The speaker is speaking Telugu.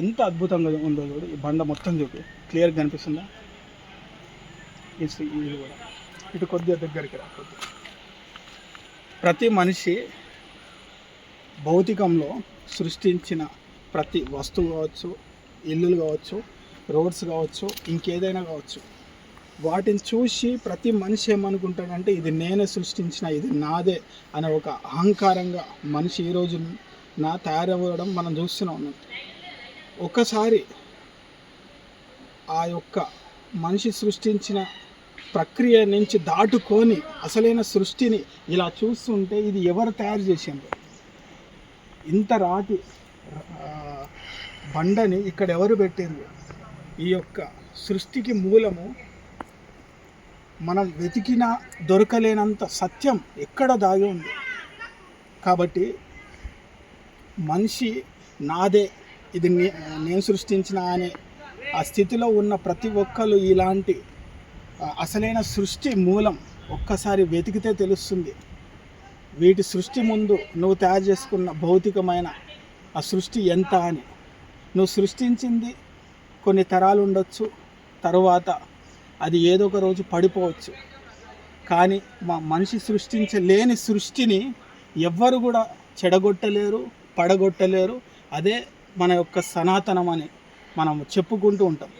ఎంత అద్భుతంగా ఉందో చూడు. ఈ బండ మొత్తం చూపి క్లియర్గా కనిపిస్తుందా? ఇది కూడా. ఇటు కొద్దిగా దగ్గరికి రా ప్రతి మనిషి భౌతికంలో సృష్టించిన ప్రతి వస్తువు కావచ్చు ఇల్లులు కావచ్చు రోడ్స్ కావచ్చు ఇంకేదైనా కావచ్చు. వాటిని చూసి ప్రతి మనిషి ఏమనుకుంటాడంటే ఇది నేనే సృష్టించిన ఇది నాదే అనే ఒక అహంకారంగా మనిషి ఈరోజు నా తయారవ్వడం మనం చూస్తూనే ఉన్నాం. ఒకసారి ఆ యొక్క మనిషి సృష్టించిన ప్రక్రియ నుంచి దాటుకొని అసలైన సృష్టిని ఇలా చూస్తుంటే ఇది ఎవరు తయారు చేసింది ఇంత రాతి బండని ఇక్కడ ఎవరు పెట్టింది ఈ యొక్క సృష్టికి మూలము మనం వెతికినా దొరకలేనంత సత్యం ఎక్కడ దాగి ఉంది? కాబట్టి మనిషి నాదే ఇది నే- నేను సృష్టించిన అనే ఆ స్థితిలో ఉన్న ప్రతి ఒక్కరు ఇలాంటి అసలైన సృష్టి మూలం ఒక్కసారి వెతికితే తెలుస్తుంది. వీటి సృష్టి ముందు నువ్వు తయారు చేసుకున్న భౌతికమైన ఆ సృష్టి ఎంత అని. నువ్వు సృష్టించింది కొన్ని తరాలు ఉండొచ్చు తరువాత అది ఏదో ఒక రోజు పడిపోవచ్చు. కానీ మా మనిషి సృష్టించలేని సృష్టిని ఎవ్వరు కూడా చెడగొట్టలేరు పడగొట్టలేరు. అదే మన యొక్క సనాతనం అని మనం చెప్పుకుంటూ ఉంటాం.